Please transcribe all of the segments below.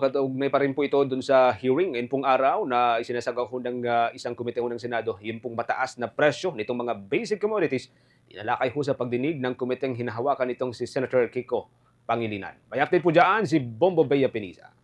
Kaugnay pa rin po ito dun sa hearing ngayon pong araw na isinasagaw ho ng ah, isang komite ng Senado, yung pong mataas na presyo nitong mga basic commodities, tinalakay ho sa pagdinig ng komiteng hinahawakan nitong si Senator Kiko Pangilinan. May update po dyan si Bombo Bea Pinisa.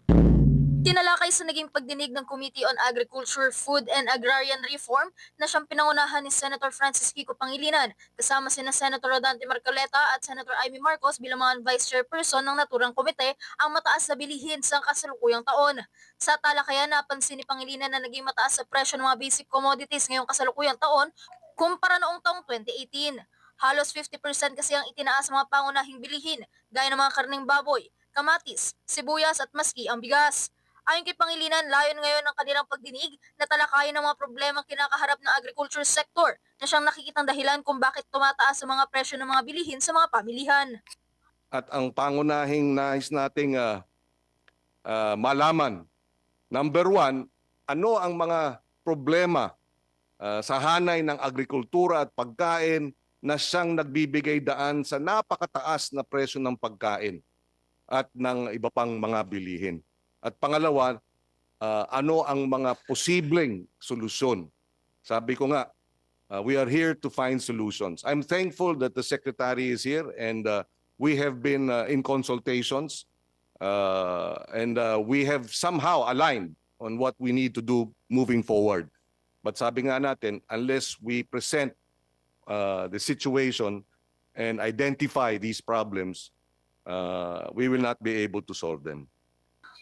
Tinalakay sa naging pagdinig ng Committee on Agriculture, Food and Agrarian Reform na siyang pinangunahan ni Senator Francis Kiko Pangilinan kasama sina Senator Rodante Marcoleta at Senator Amy Marcos bilang mga Vice Chairperson ng naturang komite ang mataas na bilihin sa kasalukuyang taon. Sa talakayan, napansin ni Pangilinan na naging mataas sa presyo ng mga basic commodities ngayong kasalukuyang taon kumpara noong taong 2018. Halos 50% kasi ang itinaas mga pangunahing bilihin gaya ng mga karneng baboy, kamatis, sibuyas at maski ang bigas. Ayon kay Pangilinan, layon ngayon ng kanilang pagdinig na talakayin ng mga problema kinakaharap ng agriculture sector na siyang nakikitang dahilan kung bakit tumataas ang mga presyo ng mga bilihin sa mga pamilihan. at ang pangunahing nais nating ah, ah, malaman. Number one, ano ang mga problema ah, sa hanay ng agrikultura at pagkain na siyang nagbibigay daan sa napakataas na presyo ng pagkain at ng iba pang mga bilihin. At pangalawa, ah, ano ang mga posibleng solusyon? Sabi ko nga, ah, we are here to find solutions. I'm thankful that the Secretary is here and ah, we have been uh, in consultations uh, and uh, we have somehow aligned on what we need to do moving forward. But sabi nga natin, unless we present uh, the situation and identify these problems, uh, we will not be able to solve them.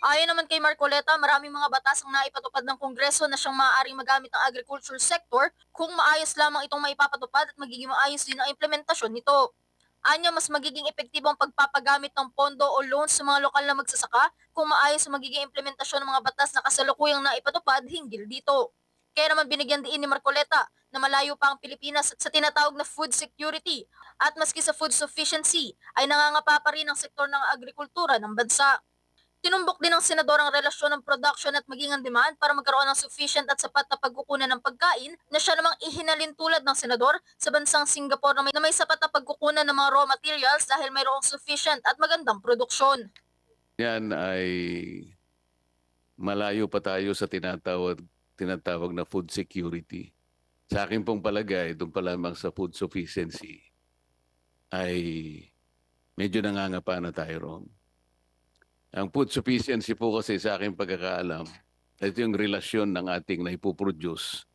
Ayon naman kay Marcoleta, maraming mga batas ang naipatupad ng Kongreso na siyang maaaring magamit ng agriculture sector kung maayos lamang itong maipapatupad at magiging maayos din ang implementasyon nito. Anya, mas magiging epektibo ang pagpapagamit ng pondo o loans sa mga lokal na magsasaka kung maayos ang magiging implementasyon ng mga batas na kasalukuyang naipatupad hinggil dito. Kaya naman binigyan din ni Marcoleta na malayo pa ang Pilipinas sa tinatawag na food security at maski sa food sufficiency ay nangangapa pa rin ang sektor ng agrikultura ng bansa. Tinumbok din ng senador ang relasyon ng production at maging ang demand para magkaroon ng sufficient at sapat na pagkukunan ng pagkain na siya namang ihinalin tulad ng senador sa bansang Singapore na may, na may sapat na pagkukunan ng mga raw materials dahil mayroong sufficient at magandang produksyon. Yan ay malayo pa tayo sa tinatawag, tinatawag na food security. Sa akin pong palagay, doon pa lamang sa food sufficiency, ay medyo nangangapa na tayo roon. Ang food sufficiency po kasi sa aking pagkakaalam, ito yung relasyon ng ating naipoproduce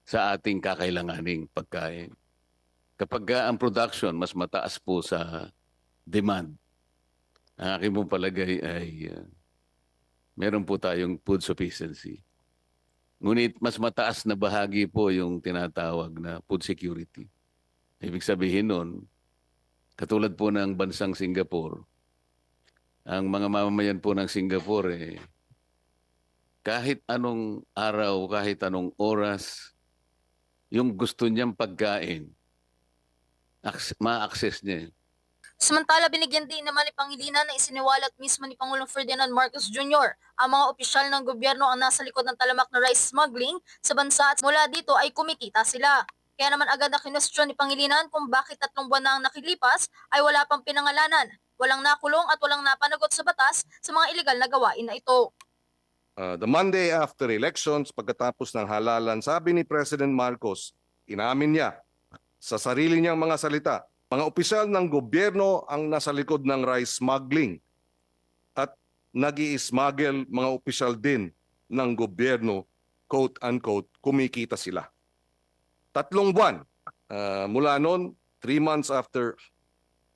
sa ating kakailanganing pagkain. Kapag ka ang production mas mataas po sa demand, ang aking pong palagay ay uh, meron po tayong food sufficiency. Ngunit mas mataas na bahagi po yung tinatawag na food security. Ibig sabihin nun, katulad po ng bansang Singapore, ang mga mamamayan po ng Singapore, eh, kahit anong araw, kahit anong oras, yung gusto niyang pagkain, ma-access niya. eh. Samantala, binigyan din naman ni Pangilinan na isiniwalat mismo ni Pangulong Ferdinand Marcos Jr. ang mga opisyal ng gobyerno ang nasa likod ng talamak na rice smuggling sa bansa at mula dito ay kumikita sila. Kaya naman agad na kinwestiyon ni Pangilinan kung bakit tatlong buwan na ang nakilipas ay wala pang pinangalanan, walang nakulong at walang napanagot sa batas sa mga ilegal na gawain na ito. Uh, the Monday after elections, pagkatapos ng halalan, sabi ni President Marcos, inamin niya sa sarili niyang mga salita, mga opisyal ng gobyerno ang nasa likod ng rice smuggling at nag smuggle mga opisyal din ng gobyerno, quote-unquote, kumikita sila. Tatlong buwan uh, mula noon, three months after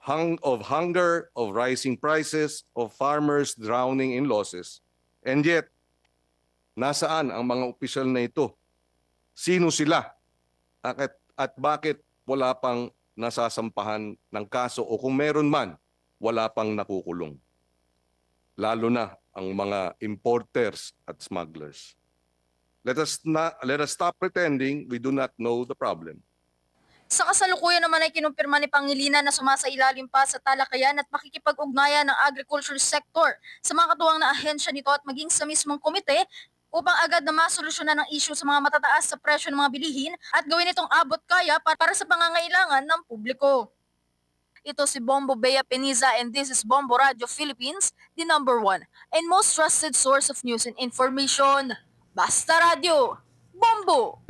hung of hunger, of rising prices, of farmers drowning in losses, and yet Nasaan ang mga opisyal na ito? Sino sila? At, at bakit wala pang nasasampahan ng kaso o kung meron man, wala pang nakukulong? Lalo na ang mga importers at smugglers. Let us, not, let us stop pretending we do not know the problem. Sa kasalukuyan naman ay kinumpirma ni Pangilinan na sumasailalim pa sa talakayan at makikipag-ugnayan ng agriculture sector sa mga katuwang na ahensya nito at maging sa mismong komite upang agad na masolusyonan ang issue sa mga matataas sa presyo ng mga bilihin at gawin itong abot kaya para sa pangangailangan ng publiko. Ito si Bombo Bea Peniza and this is Bombo Radio Philippines, the number one and most trusted source of news and information. Basta Radio! Bombo!